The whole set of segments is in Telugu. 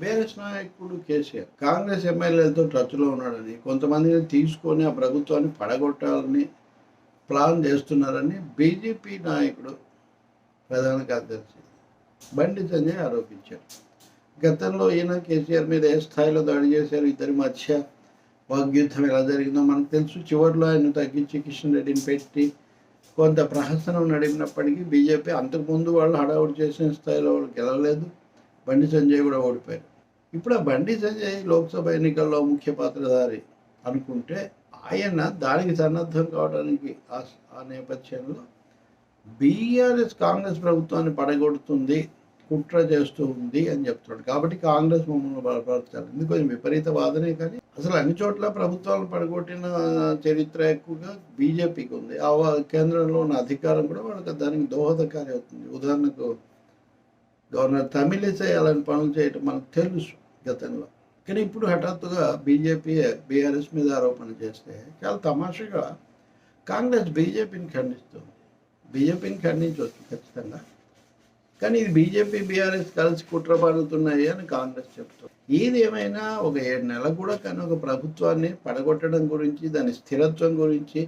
బీఆర్ఎస్ నాయకుడు కేసీఆర్. కాంగ్రెస్ ఎమ్మెల్యేలతో టచ్లో ఉన్నాడని కొంతమందిని తీసుకొని ఆ ప్రభుత్వాన్ని పడగొట్టాలని ప్లాన్ చేస్తున్నారని బీజేపీ నాయకుడు ప్రధాన కార్యదర్శి బండి సంజయ్ ఆరోపించారు. గతంలో ఈయన కేసీఆర్ మీద ఏ స్థాయిలో దాడి చేశారు ఇద్దరి మధ్య వాగ్యుద్ధం ఎలా జరిగిందో మనకు తెలుసు. చివరిలో ఆయన తగ్గించి కిషన్ రెడ్డిని పెట్టి కొంత ప్రహసనం నడిపినప్పటికీ బీజేపీ అంతకుముందు వాళ్ళు హడావుడి చేసిన స్థాయిలో వాళ్ళు గెలవలేదు. బండి సంజయ్ కూడా ఓడిపోయారు. ఇప్పుడు ఆ బండి సంజయ్ లోక్సభ ఎన్నికల్లో ముఖ్య పాత్రధారి అనుకుంటే ఆయన దానికి సన్నద్ధం కావడానికి ఆ నేపథ్యంలో బీఆర్ఎస్ కాంగ్రెస్ ప్రభుత్వాన్ని పడగొడుతుంది కుట్ర చేస్తూ ఉంది అని చెప్తున్నాడు. కాబట్టి కాంగ్రెస్ మమ్మల్ని బలపరచాలి ఇది కొంచెం విపరీత వాదనే కానీ అసలు అన్ని చోట్ల ప్రభుత్వాలను పడగొట్టిన చరిత్ర ఎక్కువగా బీజేపీకి ఉంది. ఆ కేంద్రంలో ఉన్న అధికారం కూడా వాళ్ళకి దానికి దోహదకారి అవుతుంది. ఉదాహరణకు గవర్నర్ తమిళిసై అలాంటి పనులు చేయటం మనకు తెలుసు గతంలో. కానీ ఇప్పుడు హఠాత్తుగా బీజేపీ బీఆర్ఎస్ మీద ఆరోపణ చేస్తే చాలా తమాషగా కాంగ్రెస్ బీజేపీని ఖండిస్తుంది. బీజేపీని ఖండించవచ్చు ఖచ్చితంగా. కానీ ఇది బీజేపీ బీఆర్ఎస్ కలిసి కుట్ర పడుతున్నాయి అని కాంగ్రెస్ చెప్తుంది. ఏది ఏమైనా ఒక ఏడు నెలలు కూడా కానీ ఒక ప్రభుత్వాన్ని పడగొట్టడం గురించి దాని స్థిరత్వం గురించి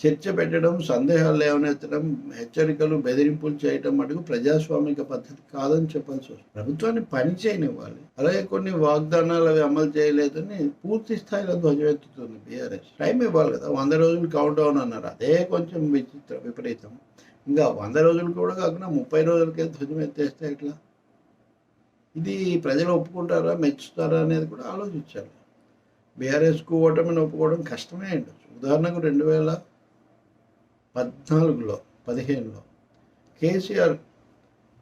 చర్చ పెట్టడం సందేహాలు లేవనెత్తడం హెచ్చరికలు బెదిరింపులు చేయటం మటుకు ప్రజాస్వామిక పద్ధతి కాదని చెప్పాల్సి వస్తుంది ప్రభుత్వాన్ని పని చేయనివ్వాలి. అలాగే కొన్ని వాగ్దానాలు అవి అమలు చేయలేదని పూర్తి స్థాయిలో ధ్వజమెత్తుతుంది బీఆర్ఎస్. టైం ఇవ్వాలి కదా. వంద రోజులు కౌంట్ డౌన్ అన్నారు. అదే కొంచెం విచిత్ర విపరీతం. ఇంకా వంద రోజులు కూడా కాకుండా ముప్పై రోజులకే ధ్వజం ఎత్తేస్తే ఎట్లా? ఇది ప్రజలు ఒప్పుకుంటారా మెచ్చుతారా అనేది కూడా ఆలోచించాలి. బీఆర్ఎస్కు ఓటమిని ఒప్పుకోవడం కష్టమే ఉండొచ్చు ఉదాహరణకు రెండు వేల పద్నాలుగులో పదిహేనులో. కేసీఆర్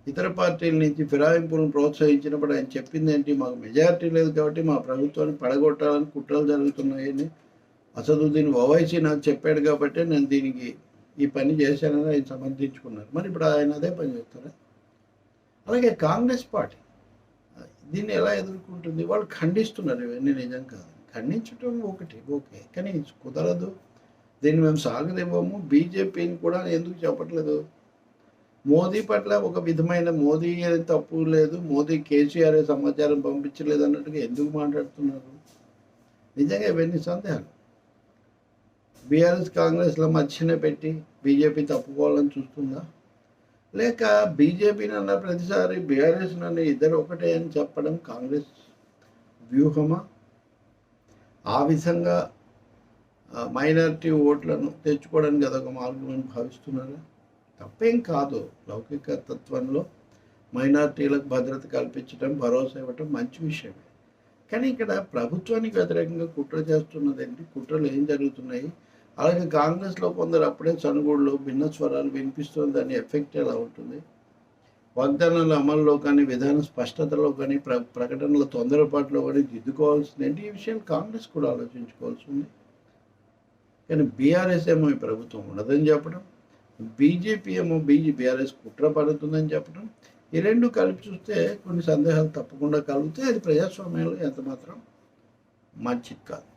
ఇతర పార్టీల నుంచి ఫిరాయింపులను ప్రోత్సహించినప్పుడు ఆయన చెప్పింది ఏంటి మాకు మెజారిటీ లేదు కాబట్టి మా ప్రభుత్వాన్ని పడగొట్టాలని కుట్రలు జరుగుతున్నాయని అసదుద్దీన్ ఓవైసీ నాకు చెప్పాడు కాబట్టి నేను దీనికి ఈ పని చేశానని ఆయన సమర్థించుకున్నారు. మరి ఇప్పుడు ఆయన అదే పని చేస్తారా? అలాగే కాంగ్రెస్ పార్టీ దీన్ని ఎలా ఎదుర్కొంటుంది? వాళ్ళు ఖండిస్తున్నారు ఇవన్నీ నిజం కాదు. ఖండించడం ఒకటి ఓకే. కానీ కుదరదు. దీన్ని మేము సాగనివ్వము. బీజేపీని కూడా ఎందుకు చెప్పట్లేదు? మోదీ పట్ల ఒక విధమైన మోదీ అనేది తప్పు లేదు. మోదీ కేసీఆర్ సమాచారం పంపించలేదు అన్నట్టుగా ఎందుకు మాట్లాడుతున్నారు? నిజంగా ఇవన్నీ సందేహాలు. బీఆర్ఎస్ కాంగ్రెస్ల మధ్యనే పెట్టి బీజేపీ తప్పుకోవాలని చూస్తుందా? లేక బీజేపీని అన్న ప్రతిసారి బీఆర్ఎస్ నన్ను ఇద్దరు ఒకటే అని చెప్పడం కాంగ్రెస్ వ్యూహమా? ఆ విధంగా మైనారిటీ ఓట్లను తెచ్చుకోవడానికి అదొక మార్గం అని భావిస్తున్నారా? తప్పేం కాదు. లౌకిక తత్వంలో మైనారిటీలకు భద్రత కల్పించడం భరోసా ఇవ్వటం మంచి విషయమే. కానీ ఇక్కడ ప్రభుత్వానికి వ్యతిరేకంగా కుట్ర చేస్తున్నది ఏంటి కుట్రలు ఏం జరుగుతున్నాయి? అలాగే కాంగ్రెస్లో కొందరు అప్పుడే చనుగోడులు భిన్న స్వరాలు వినిపిస్తున్న దాని ఎఫెక్ట్ ఎలా ఉంటుంది? వాగ్దానాల అమల్లో కానీ విధాన స్పష్టతలో కానీ ప్ర ప్రకటనల తొందరపాటులో కానీ దిద్దుకోవాల్సింది ఏంటి ఈ విషయం కాంగ్రెస్ కూడా ఆలోచించుకోవాల్సి ఉంది. కానీ బీఆర్ఎస్ ఏమో ఈ ప్రభుత్వం ఉండదని చెప్పడం బీజేపీ ఏమో బీజే బీఆర్ఎస్ కుట్ర పడుతుందని చెప్పడం ఈ రెండు కలిపి చూస్తే కొన్ని సందేహాలు తప్పకుండా కలిగితే అది ప్రజాస్వామ్యంలో ఎంత మాత్రం మంచిది కాదు.